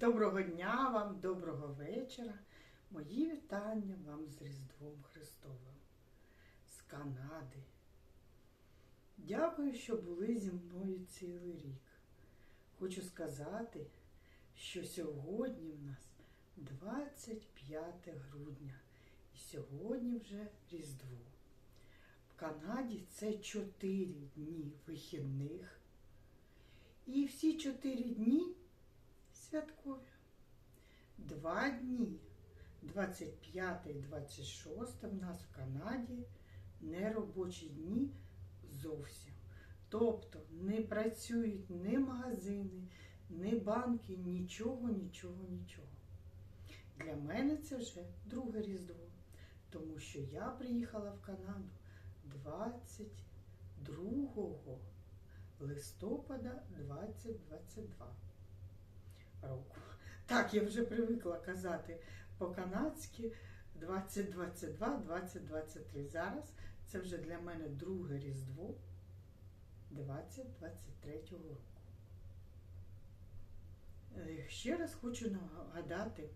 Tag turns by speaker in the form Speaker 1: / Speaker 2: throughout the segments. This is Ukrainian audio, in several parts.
Speaker 1: Доброго дня вам, доброго вечора. Мої вітання вам з Різдвом Христовим, з Канади. Дякую, що були зі мною цілий рік. Хочу сказати, що сьогодні в нас 25 грудня і сьогодні вже Різдво. В Канаді це 4 дні вихідних. І всі 4 дні святкові. Два дні, 25 і 26 в нас в Канаді не робочі дні зовсім. Тобто не працюють ні магазини, ні банки, нічого, нічого, нічого. Для мене це вже друге Різдво, тому що я приїхала в Канаду 22 листопада 2022 року. Так, я вже привикла казати по-канадськи 2022-2023. Зараз це вже для мене друге Різдво 2023 року. Е, Ще раз хочу нагадати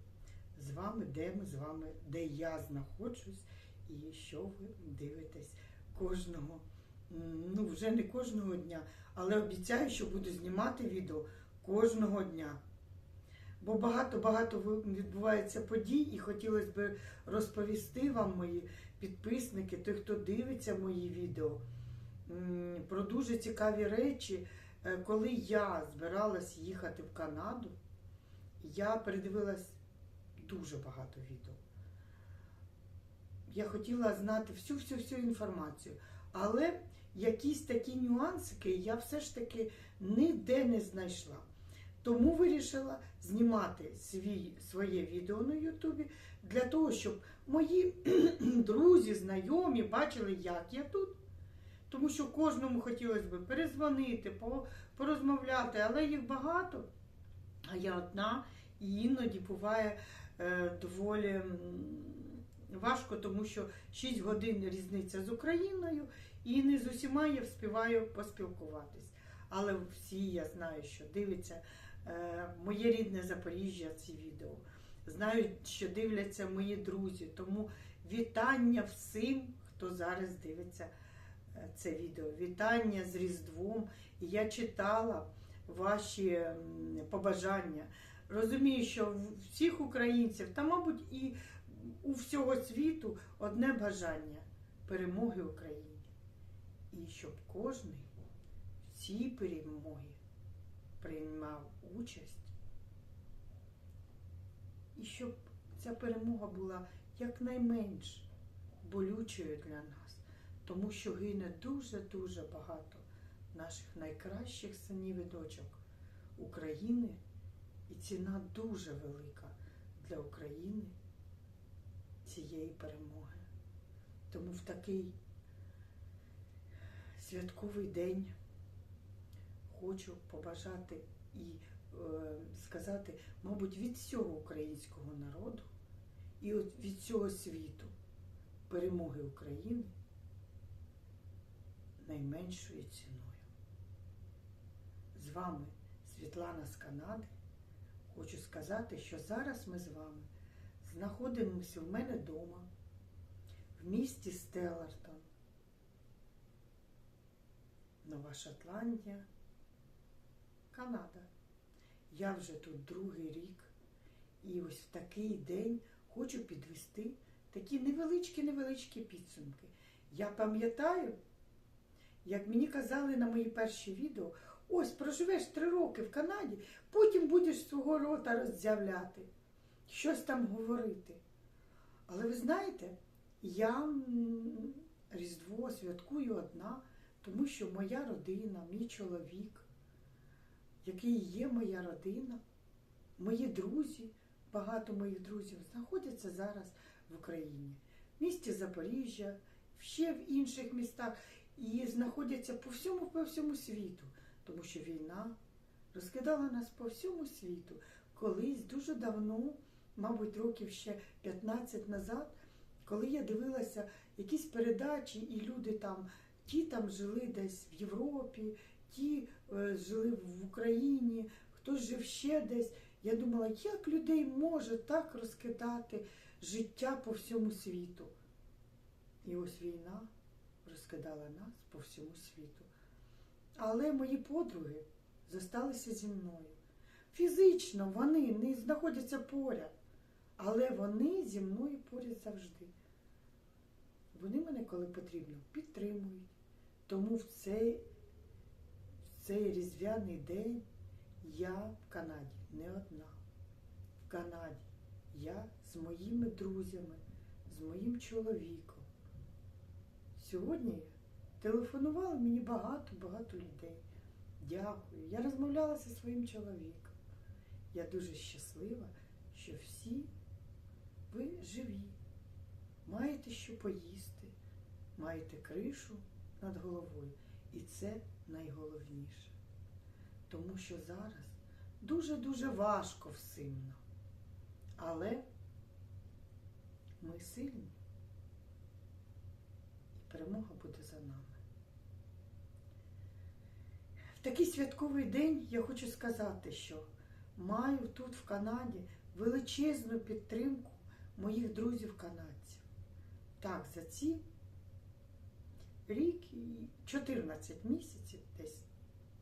Speaker 1: з вами, де ми з вами, де я знаходжусь і що ви дивитесь кожного, ну вже не кожного дня, але обіцяю, що буду знімати відео кожного дня. Бо багато-багато відбувається подій, і хотілося б розповісти вам, мої підписники, той, хто дивиться мої відео, про дуже цікаві речі. Е, Коли я збиралась їхати в Канаду, я передивилась дуже багато відео. Я хотіла знати всю-всю-всю інформацію. Але якісь такі нюансики я все ж таки ніде не знайшла. Тому вирішила знімати свій, своє відео на Ютубі для того, щоб мої друзі, знайомі бачили, як я тут. Тому що кожному хотілося б перезвонити, порозмовляти, але їх багато, а я одна, і іноді буває е, доволі важко, тому що 6 годин різниця з Україною, і не з усіма я вспіваю поспілкуватись. Але всі я знаю, що дивиться моє рідне Запоріжжя ці відео. Знають, що дивляться мої друзі. Тому вітання всім, хто зараз дивиться е, це відео. Вітання з Різдвом. І я читала ваші побажання. Розумію, що всіх українців, та, мабуть, і у всього світу одне бажання перемоги Україні. І щоб кожен в цій перемогі приймав участь, і щоб ця перемога була якнайменш болючою для нас, тому що гине дуже-дуже багато наших найкращих синів і дочок України, і ціна дуже велика для України цієї перемоги. Тому в такий святковий день хочу побажати і е, сказати, мабуть, від всього українського народу і від всього світу перемоги України найменшою ціною. З вами Світлана з Канади. Хочу сказати, що зараз ми з вами знаходимося в мене вдома, в місті Стеллартон, Нова Шотландія, Канада. Я вже тут другий рік, і ось в такий день хочу підвести такі невеличкі-невеличкі підсумки. Я пам'ятаю, як мені казали на мої перші відео, ось проживеш три роки в Канаді, потім будеш свого рота роззявляти, щось там говорити. Але ви знаєте, я Різдво святкую одна, тому що моя родина, мій чоловік, який є моя родина, мої друзі, багато моїх друзів знаходяться зараз в Україні, в місті Запоріжжя, ще в інших містах, і знаходяться по всьому, по всьому світу, тому що війна розкидала нас по всьому світу. Колись дуже давно, мабуть, років ще 15 назад, коли я дивилася якісь передачі, і люди там, ті там жили десь в Європі, ті жили в Україні, хтось жив ще десь. Я думала, як людей може так розкидати життя по всьому світу. І ось війна розкидала нас по всьому світу. Але мої подруги зосталися зі мною. Фізично вони не знаходяться поряд, але вони зі мною поряд завжди. Вони мене, коли потрібно, підтримують. Тому в цей, цей різдвяний день я в Канаді не одна. В Канаді я з моїми друзями, з моїм чоловіком. Сьогодні телефонувало мені багато-багато людей. Дякую. Я розмовляла зі своїм чоловіком. Я дуже щаслива, що всі ви живі, маєте що поїсти, маєте кришу над головою. І це найголовніше. Тому що зараз дуже-дуже важко всім нам. Але ми сильні. І перемога буде за нами. В такий святковий день я хочу сказати, що маю тут в Канаді величезну підтримку моїх друзів-канадців. Так, за ці рік і 14 місяців десь,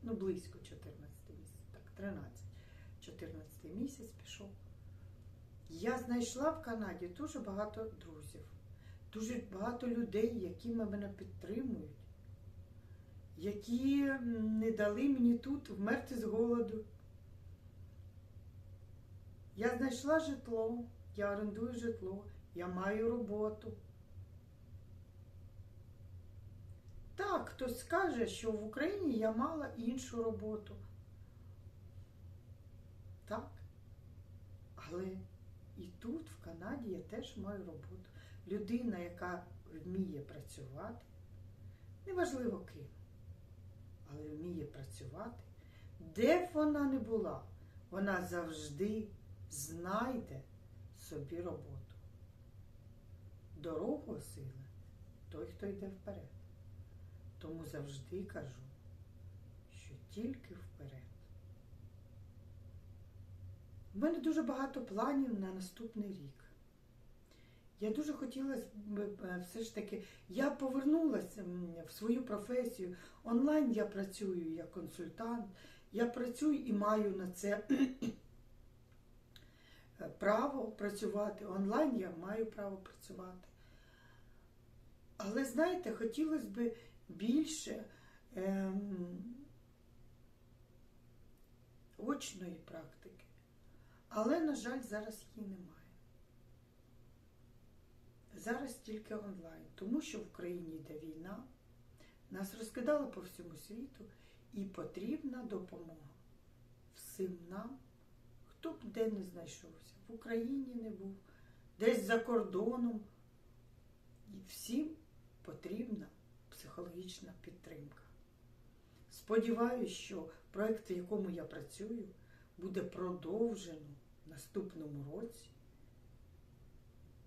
Speaker 1: ну близько 14 місяців, так, 13, 14 місяць пішов. Я знайшла в Канаді дуже багато друзів, дуже багато людей, які мене підтримують, які не дали мені тут вмерти з голоду. Я знайшла житло, я орендую житло, я маю роботу. Так, хтось скаже, що в Україні я мала іншу роботу. Так. Але і тут, в Канаді, я теж маю роботу. Людина, яка вміє працювати, неважливо ким, але вміє працювати, де б вона не була, вона завжди знайде собі роботу. Дорогу осиле той, хто йде вперед. Тому завжди кажу, що тільки вперед. У мене дуже багато планів на наступний рік. Я дуже хотіла б е, все ж таки, я повернулася в свою професію. Онлайн я працюю як консультант, я працюю і маю на це право працювати. Онлайн я маю право працювати. Але знаєте, хотілося б більше ем, очної практики. Але, на жаль, зараз її немає. Зараз тільки онлайн, тому що в Україні йде війна, нас розкидало по всьому світу і потрібна допомога всім нам, хто б де не знайшовся, в Україні не був, десь за кордоном. І всім потрібна психологічна підтримка. Сподіваюсь, що проєкт, в якому я працюю, буде продовжено в наступному році,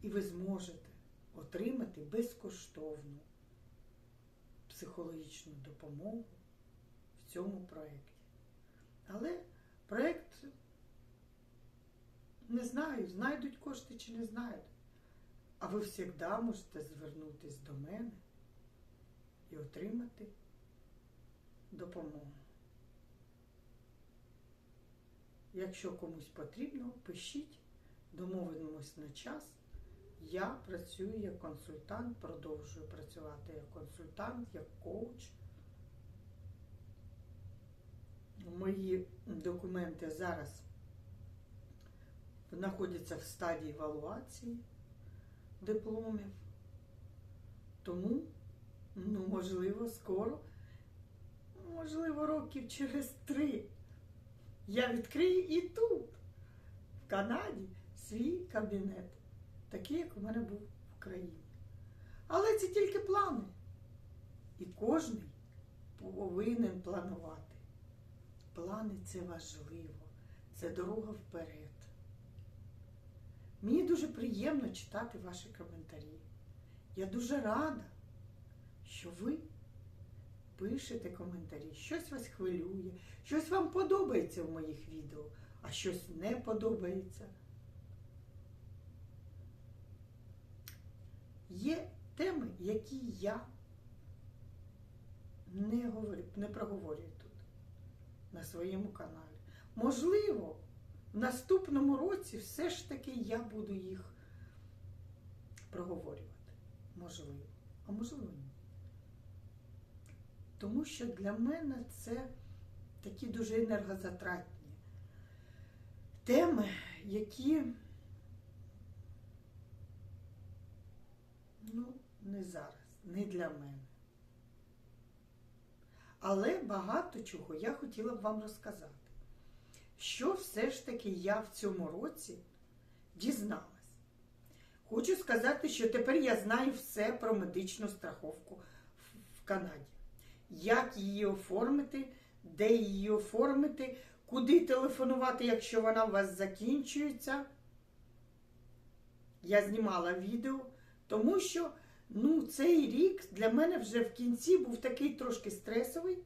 Speaker 1: і ви зможете отримати безкоштовну психологічну допомогу в цьому проєкті. Але проєкт не знаю, знайдуть кошти чи не знайдуть. А ви завжди можете звернутися до мене і отримати допомогу. Якщо комусь потрібно, пишіть, домовимось на час. Я працюю як консультант, продовжую працювати як консультант, як коуч. Мої документи зараз знаходяться в стадії евалуації дипломів. Тому, ну, можливо, скоро, можливо, років через три я відкрию і тут, в Канаді, свій кабінет, такий, як у мене був в Україні. Але це тільки плани. І кожен повинен планувати. Плани це важливо, це дорога вперед. Мені дуже приємно читати ваші коментарі. Я дуже рада, що ви пишете коментарі, щось вас хвилює, щось вам подобається в моїх відео. а щось не подобається. Є теми, які я не говорю, не проговорюю тут на своєму каналі. Можливо, в наступному році все ж таки я буду їх проговорювати. Можливо. А можливо, ні. Тому що для мене це такі дуже енергозатратні теми, які ну, не зараз, не для мене. Але багато чого я хотіла б вам розказати. Що все ж таки я в цьому році дізналась. Хочу сказати, що тепер я знаю все про медичну страховку в Канаді. Як її оформити, де її оформити, куди телефонувати, якщо вона у вас закінчується. Я знімала відео, тому що ну, цей рік для мене вже в кінці був такий трошки стресовий,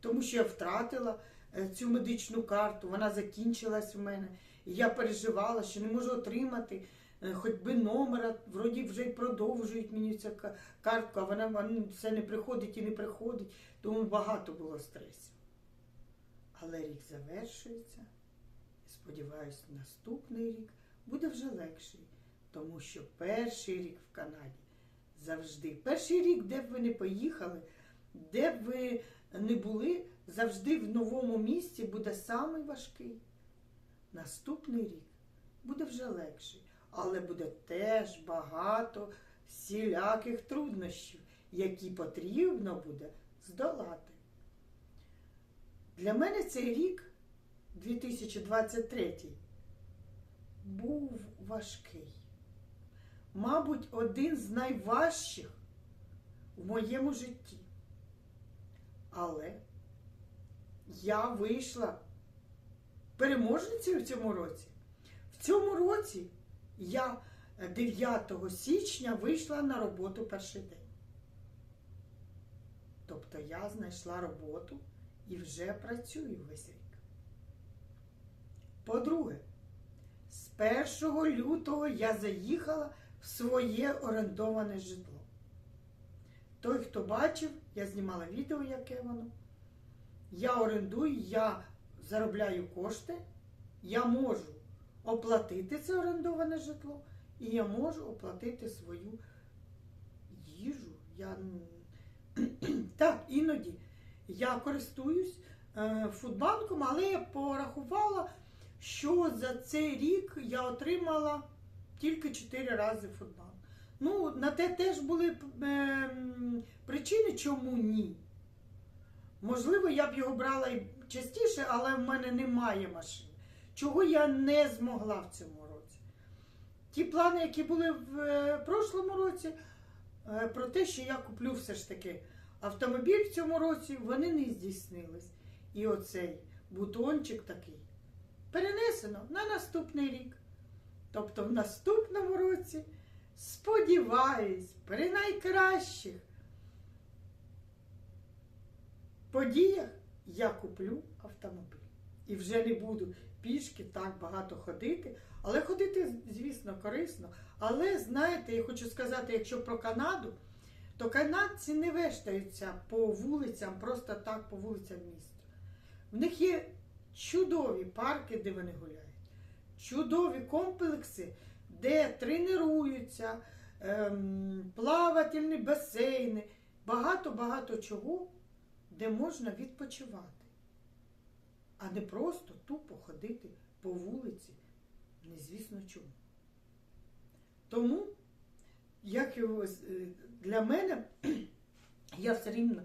Speaker 1: тому що я втратила е, цю медичну карту, вона закінчилась у мене. І я переживала, що не можу отримати хоч би номера, вроді вже й продовжують мені цю ка- картку, а вона, вона все не приходить і не приходить. Тому багато було стресів. Але рік завершується. І сподіваюся, наступний рік буде вже легший, тому що перший рік в Канаді завжди. Перший рік, де б ви не поїхали, де б ви не були, завжди в новому місці буде самий важкий. Наступний рік буде вже легший, але буде теж багато всіляких труднощів, які потрібно буде здолати. Для мене цей рік, 2023, був важкий. Мабуть, один з найважчих в моєму житті. Але я вийшла переможницею в цьому році. В цьому році я 9 січня вийшла на роботу перший день. Тобто я знайшла роботу і вже працюю весь рік. По-друге, з 1 лютого я заїхала в своє орендоване житло. Той, хто бачив, я знімала відео, яке воно. Я орендую, я заробляю кошти, я можу оплатити це орендоване житло, і я можу оплатити свою їжу. Я... Так, іноді я користуюсь е, фудбанком, але я порахувала, що за цей рік я отримала тільки 4 рази фудбанк. Ну, на те теж були е, причини, чому ні. Можливо, я б його брала і частіше, але в мене немає машини. Чого я не змогла в цьому році. Ті плани, які були в е, прошлому році, е, про те, що я куплю все ж таки автомобіль в цьому році, вони не здійснились. І оцей бутончик такий перенесено на наступний рік. Тобто в наступному році, сподіваюсь, при найкращих подіях я куплю автомобіль. І вже не буду пішки так багато ходити. Але ходити, звісно, корисно. Але знаєте, я хочу сказати, якщо про Канаду, то канадці не вештаються по вулицям, просто так по вулицям міста. В них є чудові парки, де вони гуляють, чудові комплекси, де тренуються, ем, плавательні басейни, багато-багато чого, де можна відпочивати, а не просто тупо ходити по вулиці, незвісно чому. Тому, як його, е, для мене, я все рівно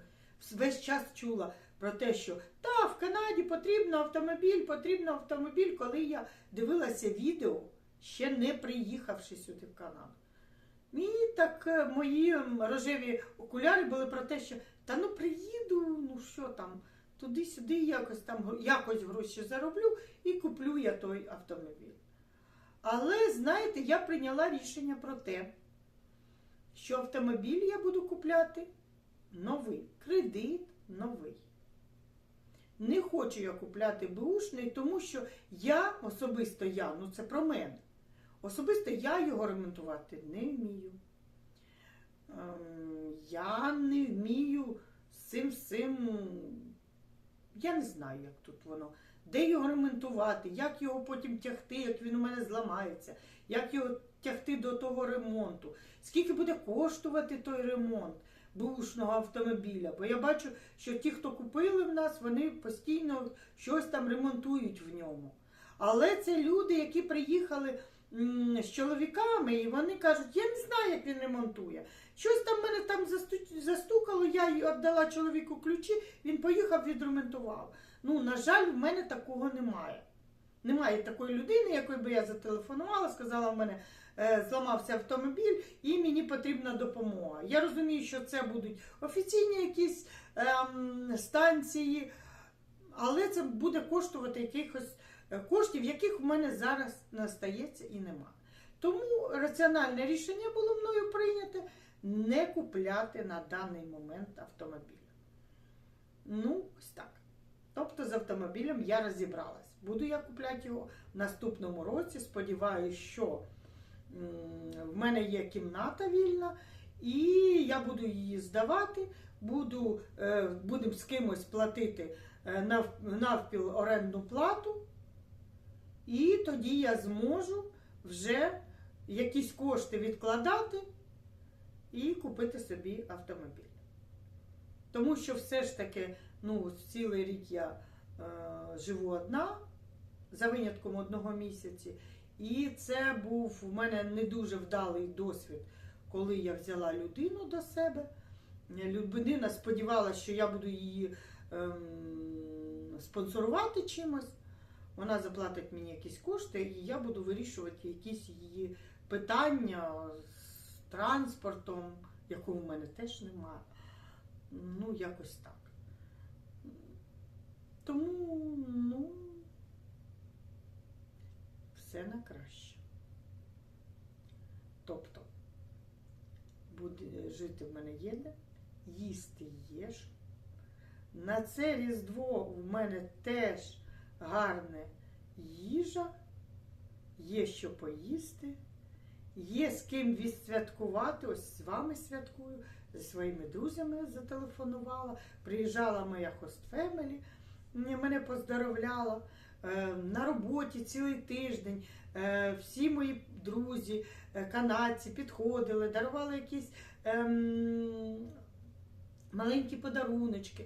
Speaker 1: весь час чула про те, що та, в Канаді потрібно автомобіль, потрібно автомобіль, коли я дивилася відео, ще не приїхавши сюди в Канаду. І так е, мої рожеві окуляри були про те, що та ну приїду, ну що там, туди-сюди якось там якось гроші зароблю і куплю я той автомобіль. Але, знаєте, я прийняла рішення про те, що автомобіль я буду купляти новий, кредит новий. Не хочу я купляти беушний, тому що я особисто я, ну це про мене. Особисто я його ремонтувати не вмію. Ем, Я не вмію з цим всім. Я не знаю, як тут воно. Де його ремонтувати, як його потім тягти, як він у мене зламається, як його тягти до того ремонту, скільки буде коштувати той ремонт бушного автомобіля. Бо я бачу, що ті, хто купили в нас, вони постійно щось там ремонтують в ньому. Але це люди, які приїхали з чоловіками, і вони кажуть, я не знаю, як він ремонтує. Щось там мене там засту- застукало, я віддала чоловіку ключі, він поїхав, відремонтував. Ну, на жаль, в мене такого немає. Немає такої людини, якої би я зателефонувала, сказала, в мене е, зламався автомобіль і мені потрібна допомога. Я розумію, що це будуть офіційні якісь ем, станції, але це буде коштувати якихось коштів, яких в мене зараз не стається і нема. Тому раціональне рішення було мною прийняте не купляти на даний момент автомобіль. Ну, ось так. Тобто з автомобілем я розібралась. Буду я купляти його в наступному році. Сподіваюсь, що в мене є кімната вільна, і я буду її здавати, буду, е, будемо з кимось платити е, навпіл орендну плату, і тоді я зможу вже якісь кошти відкладати і купити собі автомобіль. Тому що все ж таки, ну, цілий рік я е, живу одна, за винятком одного місяці. І це був у мене не дуже вдалий досвід, коли я взяла людину до себе. Людина сподівалася, що я буду її ем, спонсорувати чимось. Вона заплатить мені якісь кошти, і я буду вирішувати якісь її питання з транспортом, якого в мене теж немає. Ну, якось так. Тому, ну, все на краще. Тобто, буде жити в мене є їсти що. На це Різдво в мене теж гарна їжа, є що поїсти, є з ким відсвяткувати. Ось з вами святкую, зі своїми друзями зателефонувала. Приїжджала моя хост Фемелі, мене поздоровляла. Е, На роботі цілий тиждень е, всі мої друзі, е, канадці підходили, дарували якісь ем, маленькі подаруночки,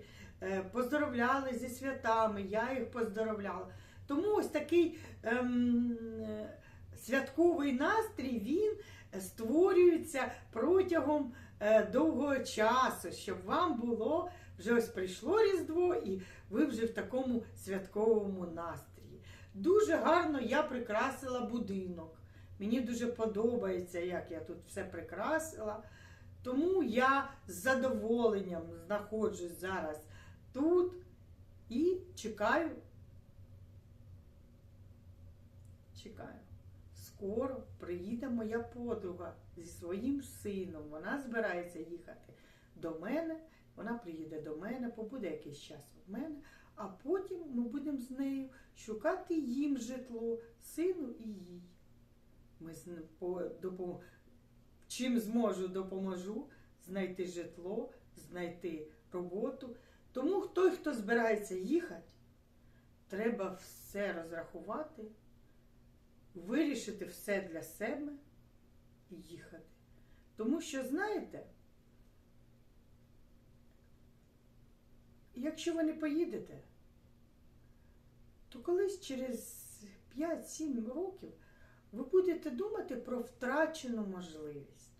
Speaker 1: поздоровляли зі святами, я їх поздоровляла. Тому ось такий ем, е, святковий настрій він створюється протягом е, довгого часу, щоб вам було вже ось прийшло Різдво, і ви вже в такому святковому настрії. Дуже гарно я прикрасила будинок. Мені дуже подобається, як я тут все прикрасила. Тому я з задоволенням знаходжусь зараз тут і чекаю. Чекаю. Скоро приїде моя подруга зі своїм сином. Вона збирається їхати до мене. Вона приїде до мене, побуде якийсь час в мене, а потім ми будемо з нею шукати їм житло, сину і їй. Ми з по допом... чим зможу, допоможу знайти житло, знайти роботу. Тому той, хто збирається їхати, треба все розрахувати, вирішити все для себе і їхати. Тому що, знаєте, якщо ви не поїдете, то колись через 5-7 років ви будете думати про втрачену можливість.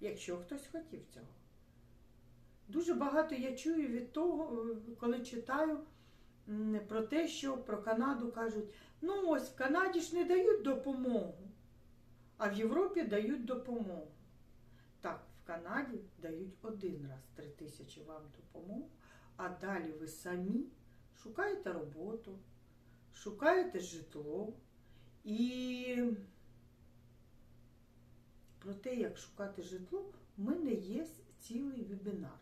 Speaker 1: Якщо хтось хотів цього. Дуже багато я чую від того, е, коли читаю про те, що про Канаду кажуть, ну ось в Канаді ж не дають допомогу, а в Європі дають допомогу. Так, в Канаді дають один раз 3 тисячі вам допомогу, а далі ви самі шукаєте роботу, шукаєте житло і про те, як шукати житло, в мене є цілий вебінар.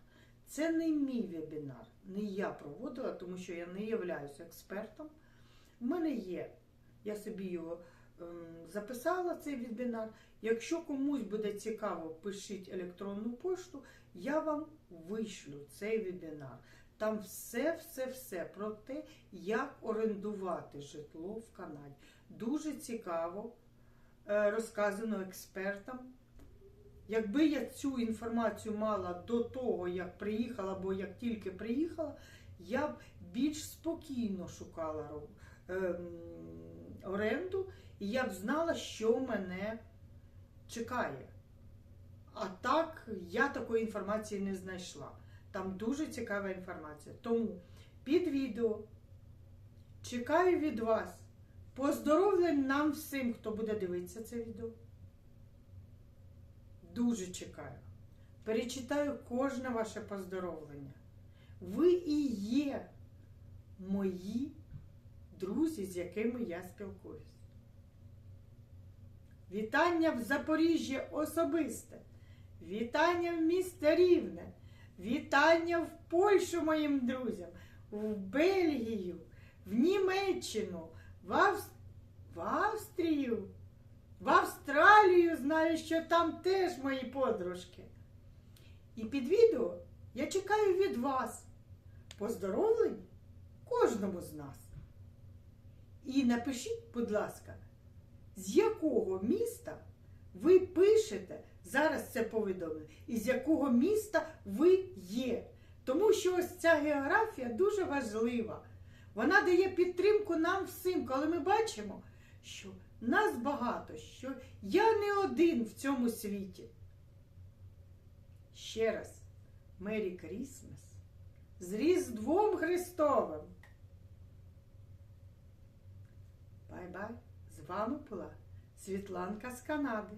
Speaker 1: Це не мій вебінар, не я проводила, тому що я не являюся експертом. У мене є, я собі його ем, записала, цей вебінар. Якщо комусь буде цікаво, пишіть електронну пошту, я вам вишлю цей вебінар. Там все, все, все про те, як орендувати житло в Канаді. Дуже цікаво е, розказано експертам. Якби я цю інформацію мала до того, як приїхала, або як тільки приїхала, я б більш спокійно шукала ем, оренду, і я б знала, що мене чекає. А так я такої інформації не знайшла. Там дуже цікава інформація. Тому під відео чекаю від вас поздоровлень нам всім, хто буде дивитися це відео. Дуже чекаю. Перечитаю кожне ваше поздоровлення. Ви і є мої друзі, з якими я спілкуюсь. Вітання в Запоріжжі особисте. Вітання в місто Рівне. Вітання в Польщу моїм друзям, в Бельгію, в Німеччину, в, Авс... в Австрію, в Австралію. Знаю, що там теж мої подружки. І під відео я чекаю від вас поздоровлень кожному з нас. І напишіть, будь ласка, з якого міста ви пишете зараз це повідомлення, і з якого міста ви є. Тому що ось ця географія дуже важлива. Вона дає підтримку нам всім, коли ми бачимо, що нас багато, що я не один в цьому світі. Ще раз, Мері Крісмас з Різдвом Христовим. Бай-бай! З вами була Світланка з Канади.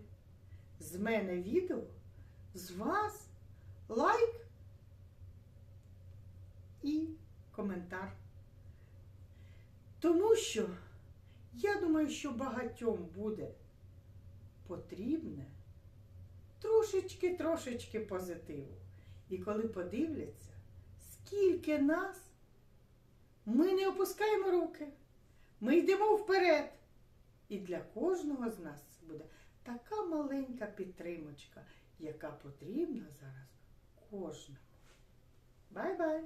Speaker 1: З мене відео, з вас лайк і коментар. Тому що я думаю, що багатьом буде потрібне трошечки-трошечки позитиву. І коли подивляться, скільки нас, ми не опускаємо руки, ми йдемо вперед. І для кожного з нас буде така маленька підтримочка, яка потрібна зараз кожному. Бай-бай!